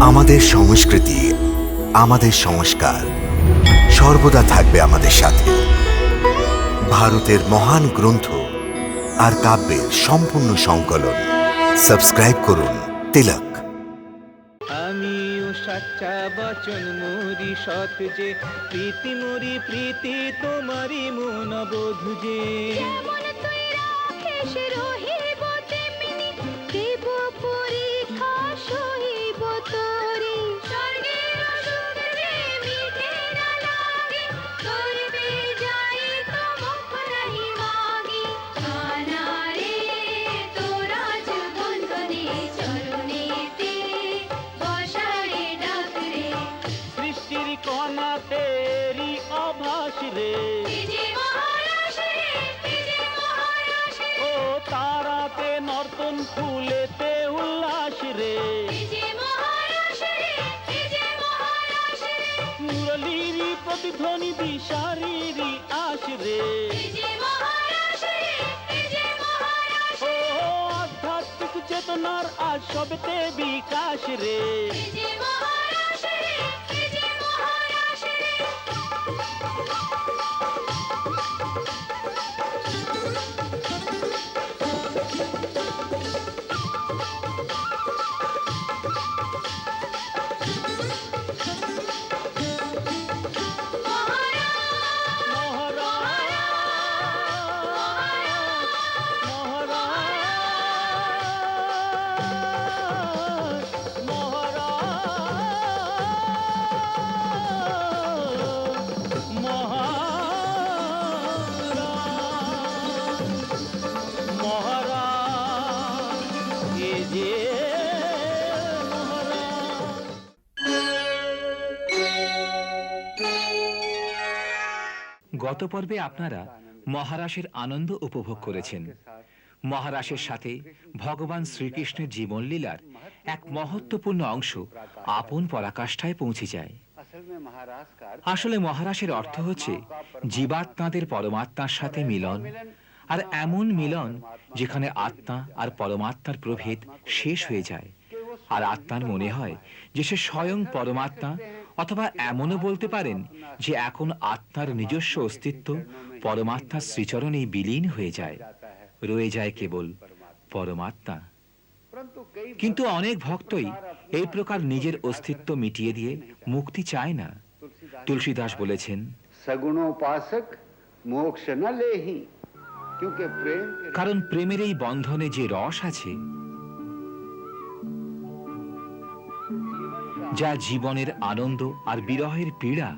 আমাদের সংস্কৃতি, আমাদের সংস্কার সর্বদা থাকবে আমাদের সাথে। ভারতের মহান গ্রন্থ আর কাব্যের সম্পূর্ণ সংকলন। সাবস্ক্রাইব করুন তিলক। আমিও সাচ্চা বচন মোরি সৎ যে, প্রীতি মোরি প্রীতি তোমারি মন বধু যে। রে ও তারাতে নর্তন ফুলেতে উল্লাস রে। মুরলীর প্রতিধ্বনি দিশারিরি আস রে। ও আধ্যাত্মিক চেতনার আজ সবেতে বিকাশ রে। গত পর্বে আপনারা মহারাশের আনন্দ উপভোগ করেছেন। মহারাশের সাথে ভগবান শ্রীকৃষ্ণের জীবনলীলার এক মহত্বপূর্ণ অংশ আপন পরাকাষ্ঠায় পৌঁছে যায়। আসলে মহারাশের অর্থ হচ্ছে জীবাত্মাদের পরমাত্মার সাথে মিলন। আর এমন মিলন যেখানে আত্মা আর পরমাত্মার প্রভেদ শেষ হয়ে যায়। আর আত্মার মনে হয় যে সে স্বয়ং পরমাত্মা, অথবা এমনও বলতে পারেন যে এখন আত্মার নিজস্ব অস্তিত্ব পরমাত্মার শ্রীচরণেই বিলীন হয়ে যায়। রয়ে যায় কেবল পরমাত্মা। কিন্তু অনেক ভক্তই এই প্রকার নিজের অস্তিত্ব মিটিয়ে দিয়ে মুক্তি চায় না। তুলসীদাস বলেছেন, সগুণোপাসক মোক্ষ না লেহি। কারণ প্রেমের এই বন্ধনে যে রস আছে, যা জীবনের আনন্দ আর বিরহের পীড়া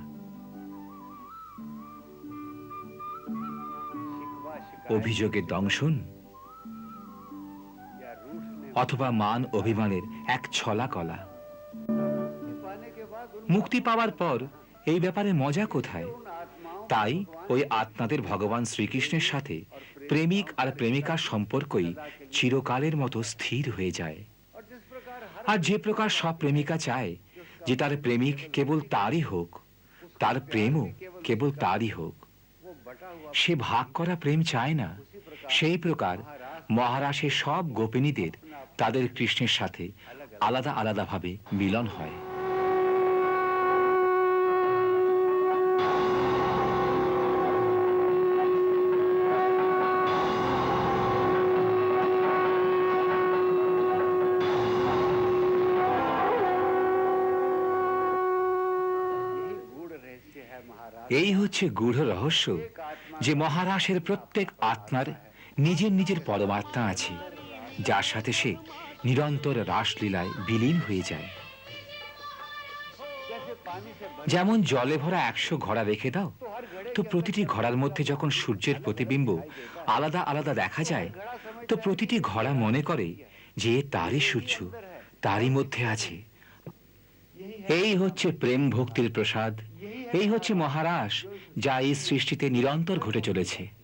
অভিযোগের দংশন অথবা মান অভিমানের এক ছলা কলা। মুক্তি পাওয়ার পর এই ব্যাপারে মজা কোথায়? তাই ওই আত্মাদের ভগবান শ্রীকৃষ্ণের সাথে প্রেমিক আর প্রেমিকার সম্পর্কই চিরকালের মতো স্থির হয়ে যায়। আর যে প্রকার সব প্রেমিকা চায়, যে তার প্রেমিক কেবল তারই হোক, তার প্রেমও কেবল তারই হোক। সে ভাগ করা প্রেম চায় না, সেই প্রকার মহারাশের সব গোপিনীদের তাদের কৃষ্ণের সাথে আলাদা আলাদাভাবে মিলন হয়। এই হচ্ছে গূঢ় রহস্য যে মহারাসের প্রত্যেক আত্মার নিজের নিজের পরমাত্মা আছে, যার সাথে সে নিরন্তর রাসলীলায় বিলীন হয়ে যায়। যেমন জলে ভরা একশো ঘোড়া রেখে দাও, তো প্রতিটি ঘোড়ার মধ্যে যখন সূর্যের প্রতিবিম্ব আলাদা আলাদা দেখা যায়, তো প্রতিটি ঘোড়া মনে করে যে তারই সূর্য, তারই মধ্যে আছে। এই হচ্ছে প্রেম ভক্তির প্রসাদ এই হচ্ছে মহারাস যা এই সৃষ্টিতে নিরন্তর ঘটে চলেছে।